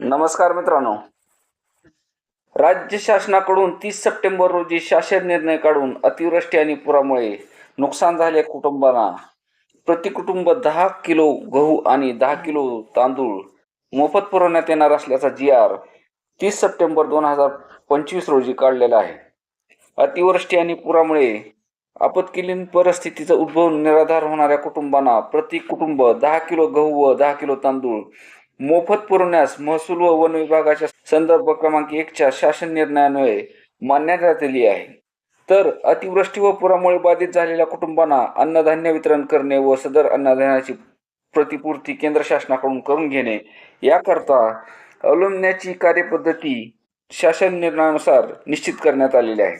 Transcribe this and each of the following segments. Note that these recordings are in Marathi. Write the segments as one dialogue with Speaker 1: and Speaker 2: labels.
Speaker 1: नमस्कार मित्रांनो. राज्य शासनाकडून तीस सप्टेंबर रोजी शासन निर्णय काढून अतिवृष्टी आणि पुरामुळे नुकसान झाले कुटुंबांना. प्रति कुटुंब दहा किलो गहू आणि दहा किलो तांदूळ मोफत पुरवण्यात येणार असल्याचा जी आर तीस सप्टेंबर दोन हजार पंचवीस रोजी काढलेला आहे. अतिवृष्टी आणि पुरामुळे आपत्कालीन परिस्थितीचा उद्भव निराधार होणाऱ्या कुटुंबांना प्रति कुटुंब दहा किलो गहू व दहा किलो तांदूळ मोफत पुरवण्यास महसूल व वन विभागाच्या संदर्भ क्रमांक एकच्या शासन निर्णयान्वये मान्यता दिली आहे. तर अतिवृष्टी व पुरामुळे बाधित झालेल्या कुटुंबांना अन्नधान्य वितरण करणे व सदर अन्नधान्याची प्रतिपूर्ती केंद्र शासनाकडून करून घेणे याकरता अवलंबण्याची कार्यपद्धती शासन निर्णयानुसार निश्चित करण्यात आलेली आहे.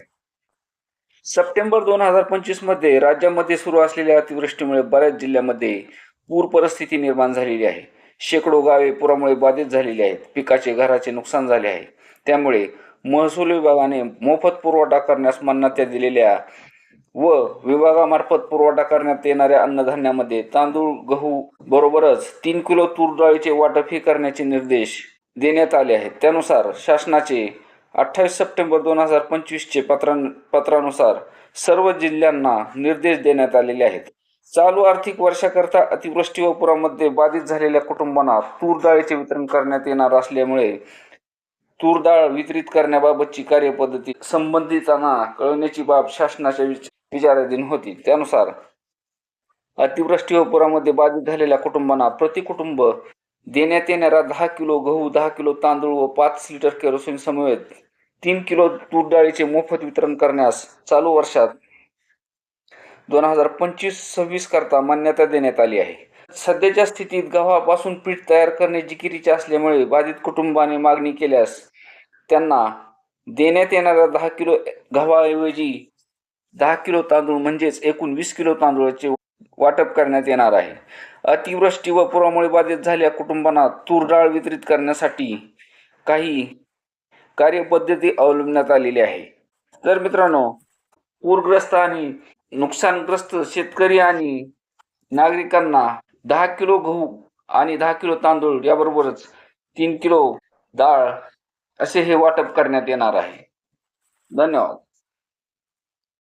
Speaker 1: सप्टेंबर दोन हजार पंचवीसमध्ये राज्यामध्ये सुरू असलेल्या अतिवृष्टीमुळे बऱ्याच जिल्ह्यामध्ये पूर परिस्थिती निर्माण झालेली आहे. शेकडो गावे पुरामुळे बाधित झालेली आहेत. पिकाचे घराचे नुकसान झाले आहे. त्यामुळे महसूल विभागाने मोफत पुरवठा करण्यास मान्यता दिलेल्या व विभागामार्फत पुरवठा करण्यात येणाऱ्या अन्नधान्यामध्ये तांदूळ गहू बरोबरच तीन किलो तूर डाळीचे वाटपही करण्याचे निर्देश देण्यात आले आहेत. त्यानुसार शासनाचे अठ्ठावीस सप्टेंबर दोन हजार पंचवीसचे पत्रां पत्रानुसार सर्व जिल्ह्यांना निर्देश देण्यात आलेले आहेत. चालू आर्थिक वर्षाकरता अतिवृष्टी व पुरामध्ये बाधित झालेल्या कुटुंबांना तूर डाळीचे वितरण करण्यात येणार असल्यामुळे तूर डाळ वितरित करण्याबाबतची कार्यपद्धती संबंधितांना कळवण्याची बाब शासनाच्या विचाराधीन होती. त्यानुसार अतिवृष्टी व पुरामध्ये बाधित झालेल्या कुटुंबांना प्रति कुटुंब देण्यात येणारा दहा किलो गहू दहा किलो तांदूळ व पाच लिटर केरोसिन समवेत तीन किलो तूर डाळीचे मोफत वितरण करण्यास चालू वर्षात दोन हजार पंचवीस सव्वीस करता मान्यता देण्यात आली आहे. सध्याच्या स्थितीत गव्हापासून पीठ तयार करणे जिकिरीचे असल्यामुळे बाधित कुटुंबाने मागणी केल्यास त्यांना देण्यात येणाऱ्या दहा किलो गव्हाऐवजी दहा किलो तांदूळ म्हणजेच एकूण वीस किलो तांदूळाचे वाटप करण्यात येणार आहे. अतिवृष्टी व पुरामुळे बाधित झालेल्या कुटुंबांना तूर डाळ वितरित करण्यासाठी काही कार्यपद्धती अवलंबण्यात आलेली आहे. तर मित्रांनो पूरग्रस्त आणि नुकसानग्रस्त शेतकरी आणि नागरिकांना दहा किलो गहू आणि दहा किलो तांदूळ याबरोबरच तीन किलो डाळ असे हे वाटप करण्यात येणार आहे. धन्यवाद.